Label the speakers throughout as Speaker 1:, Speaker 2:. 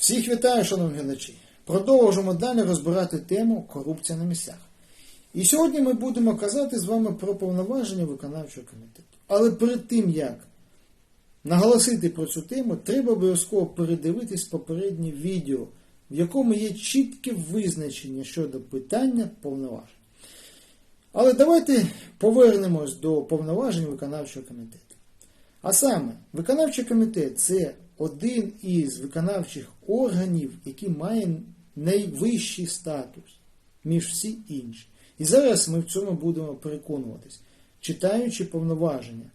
Speaker 1: Всіх вітаю, шановні глядачі! Продовжимо далі розбирати тему корупція на місцях. І сьогодні ми будемо казати з вами про повноваження виконавчого комітету. Але перед тим, як наголосити про цю тему, треба обов'язково передивитись попереднє відео, в якому є чітке визначення щодо питання повноважень. Але давайте повернемось до повноважень виконавчого комітету. А саме, виконавчий комітет це один із виконавчих органів, який має найвищий статус, між всі інші. І зараз ми в цьому будемо переконуватись, читаючи повноваження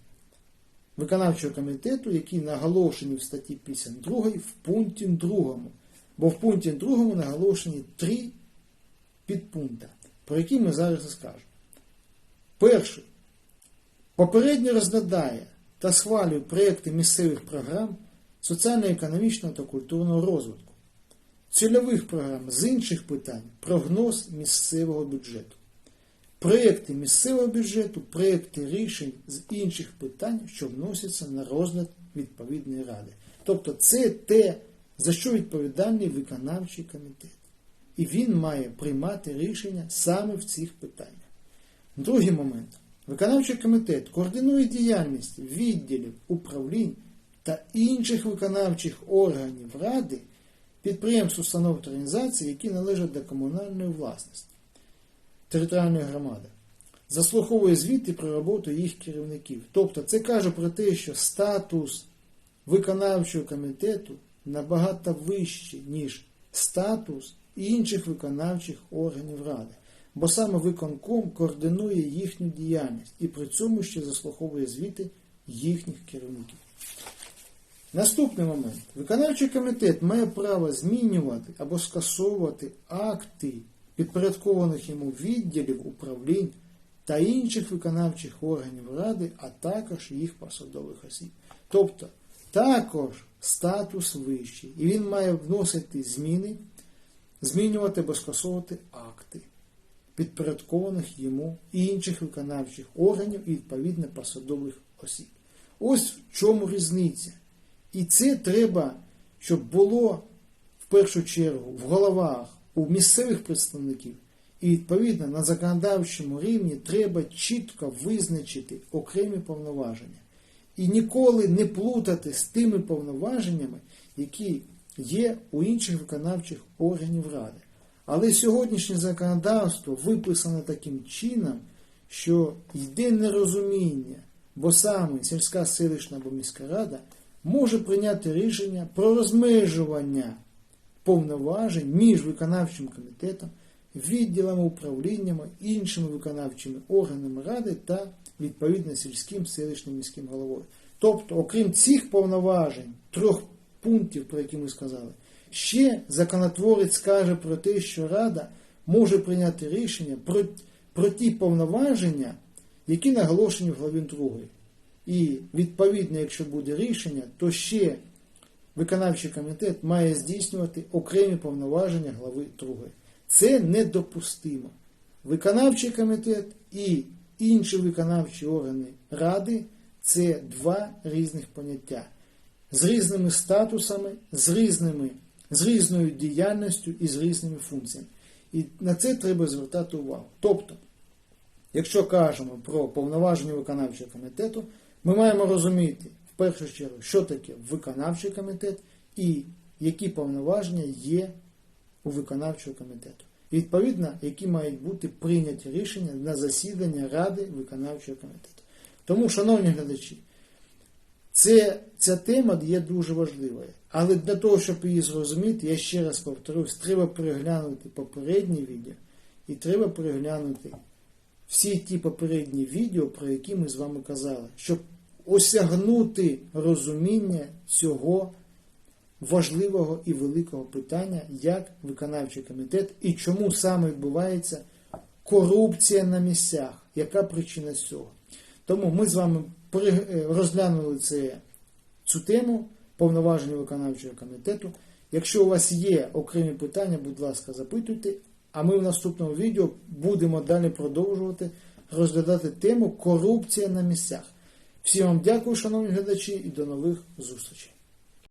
Speaker 1: виконавчого комітету, які наголошені в статті 52 в пункті 2. Бо в пункті 2 наголошені три підпункти, про які ми зараз і скажемо. Перший. Попередньо розглядає та схвалює проєкти місцевих програм соціально-економічного та культурного розвитку, цільових програм з інших питань, прогноз місцевого бюджету, проєкти місцевого бюджету, проєкти рішень з інших питань, що вносяться на розгляд відповідної ради. Тобто це те, за що відповідальний виконавчий комітет. І він має приймати рішення саме в цих питаннях. Другий момент. Виконавчий комітет координує діяльність відділів, управлінь та інших виконавчих органів Ради, підприємств, установ та організацій, які належать до комунальної власності, територіальної громади, заслуховує звіти про роботу їх керівників. Тобто це каже про те, що статус виконавчого комітету набагато вищий, ніж статус інших виконавчих органів Ради. Бо саме виконком координує їхню діяльність і при цьому ще заслуховує звіти їхніх керівників. Наступний момент. Виконавчий комітет має право змінювати або скасовувати акти підпорядкованих йому відділів управлінь та інших виконавчих органів Ради, а також їх посадових осіб. Тобто також статус вищий, і він має вносити зміни, змінювати або скасовувати акти підпорядкованих йому інших виконавчих органів і відповідно посадових осіб. Ось в чому різниця. І це треба, щоб було в першу чергу в головах у місцевих представників, і відповідно на законодавчому рівні треба чітко визначити окремі повноваження. І ніколи не плутати з тими повноваженнями, які є у інших виконавчих органів Ради. Але сьогоднішнє законодавство виписано таким чином, що йде нерозуміння, бо саме сільська селищна або міська рада може прийняти рішення про розмежування повноважень між виконавчим комітетом, відділами управліннями, іншими виконавчими органами ради та відповідно сільським селищним міським головою. Тобто, окрім цих повноважень, трьох пунктів, про які ми сказали, ще законотворець скаже про те, що Рада може прийняти рішення про, про ті повноваження, які наголошені в главі 2. І відповідно, якщо буде рішення, то ще виконавчий комітет має здійснювати окремі повноваження глави 2. Це недопустимо. Виконавчий комітет і інші виконавчі органи Ради це два різних поняття з різними статусами, з різними, з різною діяльністю і з різними функціями. І на це треба звертати увагу. Тобто, якщо кажемо про повноваження виконавчого комітету, ми маємо розуміти в першу чергу, що таке виконавчий комітет і які повноваження є у виконавчого комітету. І відповідно, які мають бути прийняті рішення на засідання Ради виконавчого комітету. Тому, шановні глядачі, це, ця тема є дуже важливою. Але для того, щоб її зрозуміти, я ще раз повторюсь, треба переглянути попередні відео і треба переглянути всі ті попередні відео, про які ми з вами казали, щоб осягнути розуміння цього важливого і великого питання, як виконавчий комітет і чому саме відбувається корупція на місцях, яка причина цього. Тому ми з вами розглянули це, цю тему повноваження виконавчого комітету. Якщо у вас є окремі питання, будь ласка, запитуйте. А ми в наступному відео будемо далі продовжувати розглядати тему корупція на місцях. Всім вам дякую, шановні глядачі, і до нових зустрічей.